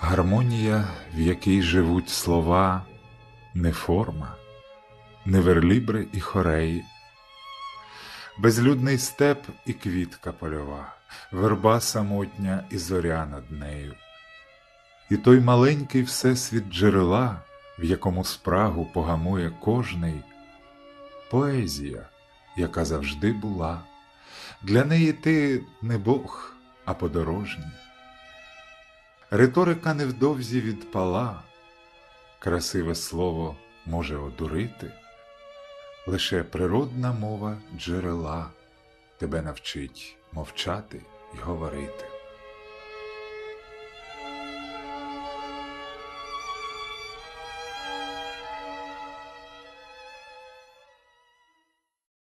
Гармонія, в якій живуть слова, не форма, не верлібри і хореї, безлюдний степ і квітка польова, верба самотня і зоря над нею. І той маленький всесвіт джерела, в якому спрагу погамує кожний, поезія, яка завжди була, для неї ти не Бог, а подорожній. Риторика невдовзі відпала, красиве слово може одурити, лише природна мова джерела тебе навчить мовчати й говорити.